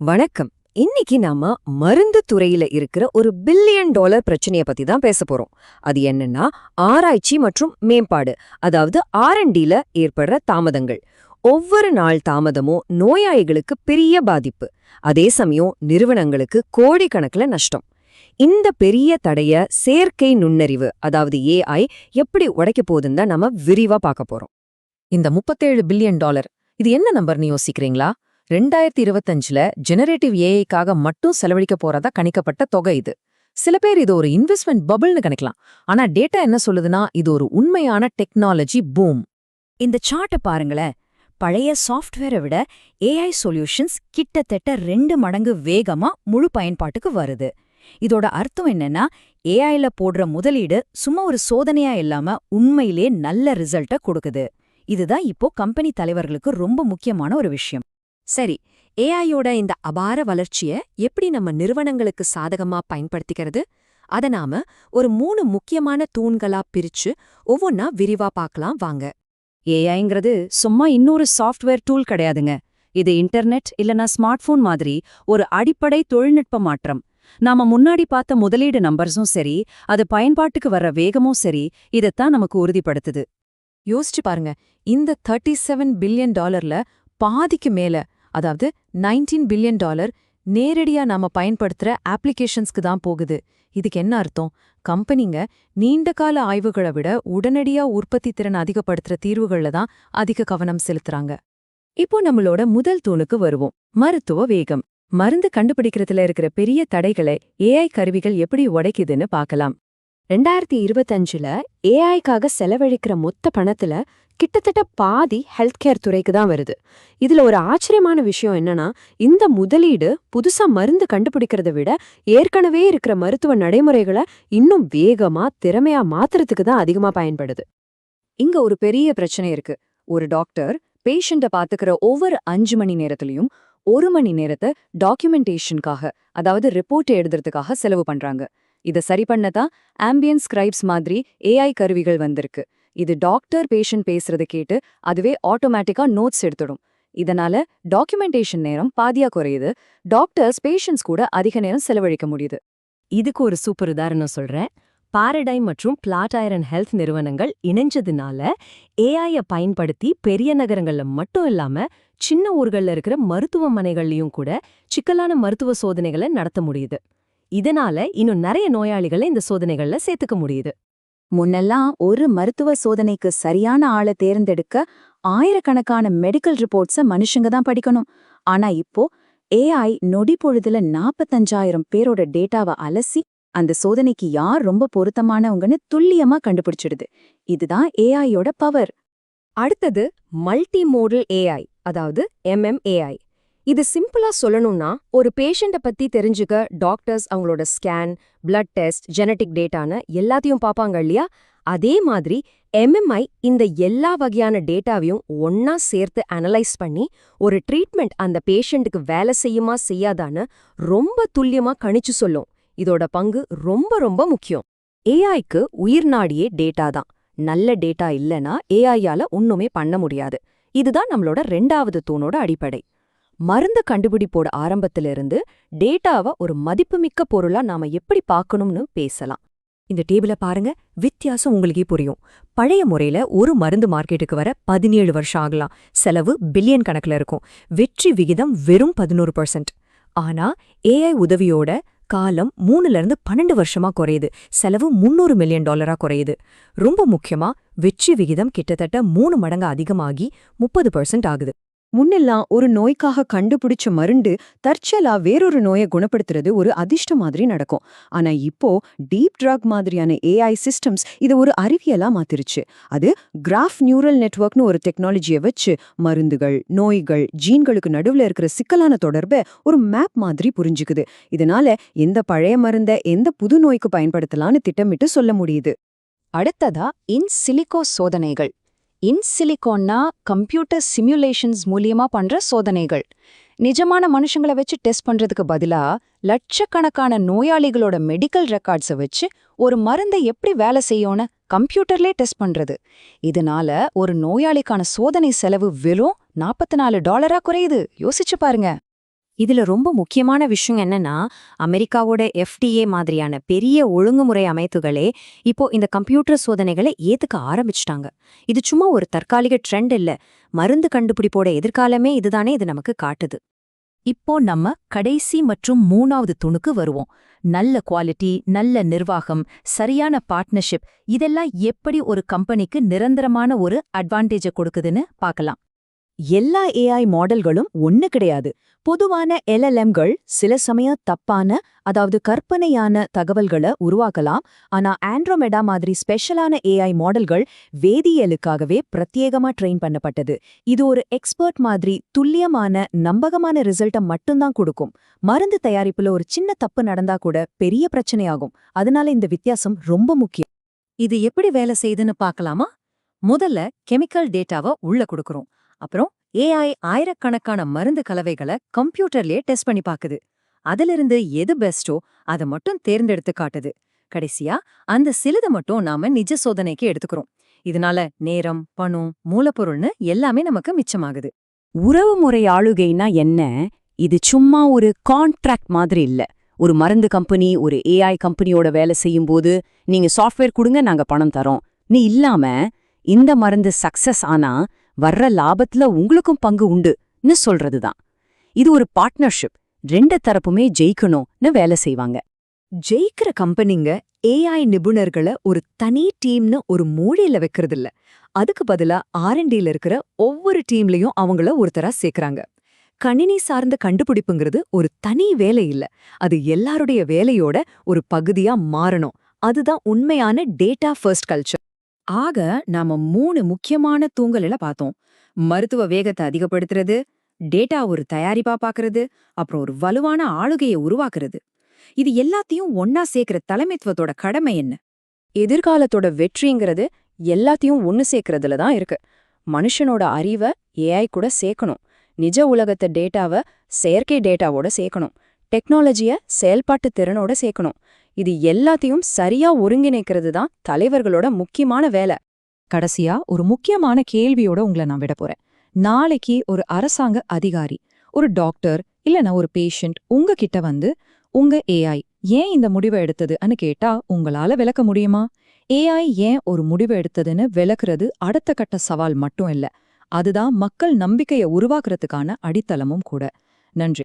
வணக்கம். இன்னைக்கு நாம மருந்து துறையில இருக்கிற ஒரு பில்லியன் டாலர் பிரச்சனைய பத்தி தான் பேச போறோம். அது என்னன்னா ஆராய்ச்சி மற்றும் மேம்பாடு அதாவது ஆர்என்டில ஏற்படுற தாமதங்கள். ஒவ்வொரு நாள் தாமதமும் நோயாளிகளுக்கு பெரிய பாதிப்பு. அதே சமயம் நிறுவனங்களுக்கு கோடிக்கணக்குல நஷ்டம். இந்த பெரிய தடைய செயற்கை நுண்ணறிவு அதாவது ஏஐ எப்படி உடைக்க போகுதுன்னு தான் நம்ம விரிவா பார்க்க போறோம். இந்த முப்பத்தேழு பில்லியன் டாலர் இது என்ன நம்பர்னு யோசிக்கிறீங்களா? ரெண்டாயிரத்தி இருபத்தஞ்சுல ஜெனரேட்டிவ் ஏஐக்காக மட்டும் செலவழிக்க போறதா கணிக்கப்பட்ட தொகை இது. சில பேர் இது ஒரு இன்வெஸ்ட்மெண்ட் பபிள்னு கணிக்கலாம். ஆனா டேட்டா என்ன சொல்லுதுன்னா இது ஒரு உண்மையான டெக்னாலஜி பூம் இந்த சார்ட்டை பாருங்களேன். பழைய சாஃப்ட்வேரை விட ஏஐ சொல்யூஷன்ஸ் கிட்டத்தட்ட ரெண்டு மடங்கு வேகமா முழு பயன்பாட்டுக்கு வருது. இதோட அர்த்தம் என்னன்னா ஏஐல போடுற முதலீடு சும்மா ஒரு சோதனையா இல்லாம உண்மையிலே நல்ல ரிசல்ட்ட கொடுக்குது. இதுதான் இப்போ கம்பெனி தலைவர்களுக்கு ரொம்ப முக்கியமான ஒரு விஷயம். சரி ஏஐயோட இந்த அபார வளர்ச்சிய எப்படி நம்ம நிறுவனங்களுக்கு சாதகமா பயன்படுத்திக்கிறது? அத நாம ஒரு மூணு முக்கியமான தூண்களா பிரிச்சு ஒவ்வொன்னா விரிவா பார்க்கலாம் வாங்க. ஏஐங்கிறது சும்மா இன்னொரு சாஃப்ட்வேர் டூல் கிடையாதுங்க. இது இன்டர்நெட் இல்லனா ஸ்மார்ட் போன் மாதிரி ஒரு அடிப்படை தொழில்நுட்ப மாற்றம். நாம முன்னாடி பார்த்த முதலீடு நம்பர்ஸும் சரி அது பயன்பாட்டுக்கு வர்ற வேகமும் சரி இதைத்தான் நமக்கு உறுதிப்படுத்துது. யோசிச்சு பாருங்க இந்த தேர்ட்டி செவன் பில்லியன் டாலர்ல பாதிக்கு மேல அதாவது நைன்டீன் பில்லியன் டாலர் நேரடியா நாம பயன்படுத்துற அப்ளிகேஷன்ஸ்க்கு தான் போகுது. இதுக்கு என்ன அர்த்தம்? கம்பெனிங்க நீண்ட கால ஆய்வுகளை விட உடனடியா உற்பத்தி திறன் அதிகப்படுத்துற தீர்வுகள்ல தான் அதிக கவனம் செலுத்துறாங்க. இப்போ நம்மளோட முதல் தூணுக்கு வருவோம். மருத்துவ வேகம். மருந்து கண்டுபிடிக்கிறதுல இருக்கிற பெரிய தடைகளை ஏஐ கருவிகள் எப்படி உடைக்குதுன்னு பார்க்கலாம். ரெண்டாயிரத்தி இருபத்தஞ்சுல ஏஐக்காக செலவழிக்கிற மொத்த பணத்துல கிட்டத்தட்ட பாதி ஹெல்த் கேர் துறைக்கு தான் வருது. இதுல ஒரு ஆச்சரியமான விஷயம் என்னன்னா இந்த முதலீடு புதுசா மருந்து கண்டுபிடிக்கிறத விட ஏற்கனவே இருக்கிற மருத்துவ நடைமுறைகளை இன்னும் வேகமா திறமையா மாத்துறதுக்கு தான் அதிகமா பயன்படுது. இங்க ஒரு பெரிய பிரச்சனை இருக்கு. ஒரு டாக்டர் பேஷண்ட பாத்துக்கிற ஒவ்வொரு அஞ்சு மணி நேரத்திலையும் ஒரு மணி நேரத்தை டாக்குமெண்டேஷனுக்காக அதாவது ரிப்போர்ட் எழுதுறதுக்காக செலவு பண்றாங்க. இத சரி பண்ணதான் ஆம்பியன் ஸ்கிரைப்ஸ் மாதிரி ஏஐ கருவிகள் வந்திருக்கு. இது டாக்டர் பேஷண்ட் பேசுறத கேட்டு அதுவே ஆட்டோமேட்டிக்கா நோட்ஸ் எடுத்துடும். இதனால டாக்குமெண்டேஷன் நேரம் பாதியா குறையுது. டாக்டர்ஸ் பேஷண்ட்ஸ் கூட அதிக நேரம் செலவழிக்க முடியுது. இதுக்கு ஒரு சூப்பர் உதாரணம் சொல்றேன். பாரடைம் மற்றும் பிளாட்ஐரன் ஹெல்த் நிறுவனங்கள் இணைஞ்சதுனால ஏஐய பயன்படுத்தி பெரிய நகரங்கள்ல மட்டும் இல்லாம சின்ன ஊர்கள்ல இருக்கிற மருத்துவமனைகள்லயும் கூட சிக்கலான மருத்துவ சோதனைகளை நடத்த முடியுது. இதனால இன்னும் நிறைய நோயாளிகளை இந்த சோதனைகள்ல சேர்த்துக்க முடியுது. முன்னெல்லாம் ஒரு மருத்துவ சோதனைக்கு சரியான ஆளை தேர்ந்தெடுக்க ஆயிரக்கணக்கான மெடிக்கல் ரிப்போர்ட்ஸ மனுஷங்க தான் படிக்கணும். ஆனா இப்போ ஏஐ நொடி பொழுதுல நாப்பத்தஞ்சாயிரம் பேரோட டேட்டாவை அலசி அந்த சோதனைக்கு யார் ரொம்ப பொருத்தமானவங்கன்னு துல்லியமா கண்டுபிடிச்சிடுது. இதுதான் ஏஐயோட பவர் அடுத்தது மல்டி மோடல் ஏஐ அதாவது எம்எம்ஏஐ இது சிம்பிளா சொல்லணும்னா ஒரு பேஷண்ட பத்தி தெரிஞ்சுக்க டாக்டர்ஸ் அவங்களோட ஸ்கேன் பிளட் டெஸ்ட் ஜெனடிக் டேட்டான எல்லாத்தையும் பார்ப்பாங்க இல்லையா? அதே மாதிரி எம்எம்ஐ இந்த எல்லா வகையான டேட்டாவையும் ஒன்னா சேர்த்து அனலைஸ் பண்ணி ஒரு ட்ரீட்மெண்ட் அந்த பேஷண்ட்டுக்கு வேலை செய்யுமா செய்யாதான்னு ரொம்ப துல்லியமா கணிச்சு சொல்லும். இதோட பங்கு ரொம்ப ரொம்ப முக்கியம். ஏஐக்கு உயிர்நாடியே டேட்டா தான். நல்ல டேட்டா இல்லனா ஏஐயால ஒண்ணுமே பண்ண முடியாது. இதுதான் நம்மளோட ரெண்டாவது தூணோட அடிப்படை. மருந்து கண்டுபிடிப்போட ஆரம்பத்திலிருந்து டேட்டாவை ஒரு மதிப்புமிக்க பொருளா நாம எப்படி பார்க்கணும்னு பேசலாம். இந்த டேபிள பாருங்க வித்தியாசம் உங்களுக்கே புரியும். பழைய முறையில ஒரு மருந்து மார்க்கெட்டுக்கு வர பதினேழு வருஷம் ஆகலாம். செலவு பில்லியன் கணக்குல இருக்கும். வெற்றி விகிதம் வெறும் பதினோரு பர்சன்ட். ஆனா ஏஐ உதவியோட காலம் மூணுல இருந்து பன்னெண்டு வருஷமா குறையுது. செலவு முன்னூறு மில்லியன் டாலரா குறையுது. ரொம்ப முக்கியமா வெற்றி விகிதம் கிட்டத்தட்ட மூணு மடங்கு அதிகமாகி முப்பது பர்சன்ட் ஆகுது. முன்னெல்லாம் ஒரு நோய்க்காக கண்டுபிடிச்ச மருந்து தற்செலா வேறொரு நோயை குணப்படுத்துறது ஒரு அதிர்ஷ்ட மாதிரி நடக்கும். ஆனா இப்போ டீப் ட்ரக் மாதிரியான ஏஐ சிஸ்டம்ஸ் இதை ஒரு அறிவியலா மாத்திருச்சு. அது கிராஃப் நியூரல் நெட்வொர்க்னு ஒரு டெக்னாலஜியை வச்சு மருந்துகள் நோய்கள் ஜீன்களுக்கு நடுவுல இருக்கிற சிக்கலான தொடர்பை ஒரு மேப் மாதிரி புரிஞ்சுக்குது. இதனால எந்த பழைய மருந்த எந்த புது நோய்க்கு பயன்படுத்தலாம்னு திட்டமிட்டு சொல்ல முடியுது. அடுத்ததா இன் சிலிகோ சோதனைகள். இன் சிலிகான்னா கம்ப்யூட்டர் சிமுலேஷன்ஸ் மூலியமா பண்ற சோதனைகள். நிஜமான மனுஷங்கள வச்சு டெஸ்ட் பண்றதுக்கு பதிலா லட்சக்கணக்கான நோயாளிகளோட மெடிக்கல் ரெக்கார்ட்ஸை வச்சு ஒரு மருந்தை எப்படி வேலை செய்யும்னு கம்ப்யூட்டர்லே டெஸ்ட் பண்றது. இதனால ஒரு நோயாளிக்கான சோதனை செலவு வெறும் நாற்பத்தி நாலு டாலரா குறையுது. யோசிச்சு பாருங்க. இதுல ரொம்ப முக்கியமான விஷயம் என்னன்னா அமெரிக்காவோட எஃப்டிஏ மாதிரியான பெரிய ஒழுங்குமுறை அமைப்புகளே இப்போ இந்த கம்ப்யூட்டர் சோதனைகளை ஏத்துக்க ஆரம்பிச்சிட்டாங்க. இது சும்மா ஒரு தற்காலிக ட்ரெண்ட் இல்ல. மருந்து கண்டுபிடிப்போட எதிர்காலமே இதுதானே இது நமக்கு காட்டுது. இப்போ நம்ம கடைசி மற்றும் மூணாவது துணுக்கு வருவோம். நல்ல குவாலிட்டி நல்ல நிர்வாகம் சரியான பார்ட்னர்ஷிப் இதெல்லாம் எப்படி ஒரு கம்பெனிக்கு நிரந்தரமான ஒரு அட்வான்டேஜ கொடுக்குதுன்னு பார்க்கலாம். எல்லா ஏஐ மாடல்களும் ஒண்ணு கிடையாது. பொதுவான எல்எல்எம்கள் சில சமயம் தப்பான அதாவது கற்பனையான தகவல்களை உருவாக்கலாம். ஆனா ஆண்ட்ரோமெடா மாதிரி ஸ்பெஷலான ஏஐ மாடல்கள் வேதியியலுக்காகவே பிரத்யேகமா ட்ரெயின் பண்ணப்பட்டது. இது ஒரு எக்ஸ்பர்ட் மாதிரி துல்லியமான நம்பகமான ரிசல்ட்டை மட்டும்தான் கொடுக்கும். மருந்து தயாரிப்புல ஒரு சின்ன தப்பு நடந்தா கூட பெரிய பிரச்சனையாகும். அதனால இந்த வித்தியாசம் ரொம்ப முக்கியம். இது எப்படி வேலை செய்யுதுன்னு பார்க்கலாமா? முதல்ல கெமிக்கல் டேட்டாவை உள்ள கொடுக்குறோம். அப்புறம் ஏஐ ஆயிரக்கணக்கான மருந்து கலவைகளை கம்ப்யூட்டர்லயே டெஸ்ட் பண்ணி பாக்குது. அதிலிருந்து எது பெஸ்டோ அதை மட்டும் தேர்ந்தெடுத்து காட்டுது. கடைசியா அந்த சிலதை மட்டும் நாம நிஜ சோதனைக்கு எடுத்துக்கிறோம். இதனால நேரம் பணம் மூலப்பொருள்னு எல்லாமே நமக்கு மிச்சமாகுது. உறவுமுறை ஆளுகைனா என்ன? இது சும்மா ஒரு கான்ட்ராக்ட் மாதிரி இல்ல. ஒரு மருந்து கம்பெனி ஒரு ஏஐ கம்பெனியோட வேலை செய்யும் போது நீங்க சாஃப்ட்வேர் கொடுங்க நாங்க பணம் தரோம். நீ இல்லாம இந்த மருந்து சக்சஸ் ஆனா வர்ற லாபத்துல உங்களுக்கும் பங்கு உண்டுன்னு சொல்றதுதான். இது ஒரு பார்ட்னர்ஷிப் ரெண்டு தரப்புமே ஜெயிக்கணும்னு வேலை செய்வாங்க. ஜெயிக்கிற கம்பெனிங்க ஏஐ நிபுணர்களை ஒரு தனி டீம்னு ஒரு மூலையில வைக்கிறதில்ல. அதுக்கு பதிலா ஆர்என்டில இருக்கிற ஒவ்வொரு டீம்லயும் அவங்கள ஒருத்தரா சேர்க்கறாங்க. கணினி சார்ந்த கண்டுபிடிப்புங்கிறது ஒரு தனி வேலை இல்ல. அது எல்லாருடைய வேலையோட ஒரு பகுதியா மாறணும். அதுதான் உண்மையான டேட்டா ஃபர்ஸ்ட் கல்ச்சர் ஆக நாம மூணு முக்கியமான தூங்கல்ல பார்த்தோம் மருத்துவ வேகத்தை அதிகப்படுத்துறது டேட்டா ஒரு தயாரிப்பா பாக்குறது அப்புறம் ஒரு வலுவான ஆளுகையை உருவாக்குறது. இது எல்லாத்தையும் ஒன்னா சேர்க்கிற தலைமைத்துவத்தோட கடமை என்ன? எதிர்காலத்தோட வெற்றிங்கிறது எல்லாத்தையும் ஒன்னு சேர்க்கறதுல தான் இருக்கு. மனுஷனோட அறிவை ஏஐ கூட சேர்க்கணும். நிஜ உலகத்தை டேட்டாவை செயற்கை டேட்டாவோட சேர்க்கணும். டெக்னாலஜிய செயல்பாட்டு திறனோட சேர்க்கணும். இது எல்லாத்தையும் சரியா ஒருங்கிணைக்கிறது தான் தலைவர்களோட முக்கியமான வேலை. கடைசியா ஒரு முக்கியமான கேள்வியோட உங்களை நான் விட போறேன். நாளைக்கு ஒரு அரசாங்க அதிகாரி ஒரு டாக்டர் இல்லனா ஒரு பேஷண்ட் உங்ககிட்ட வந்து உங்க ஏஐ ஏன் இந்த முடிவை எடுத்ததுன்னு கேட்டா உங்களால விளக்க முடியுமா? ஏஐ ஏன் ஒரு முடிவு எடுத்ததுன்னு விளக்குறது அடுத்த கட்ட சவால் மட்டும் இல்ல. அதுதான் மக்கள் நம்பிக்கையை உருவாக்குறதுக்கான அடித்தளமும் கூட. நன்றி.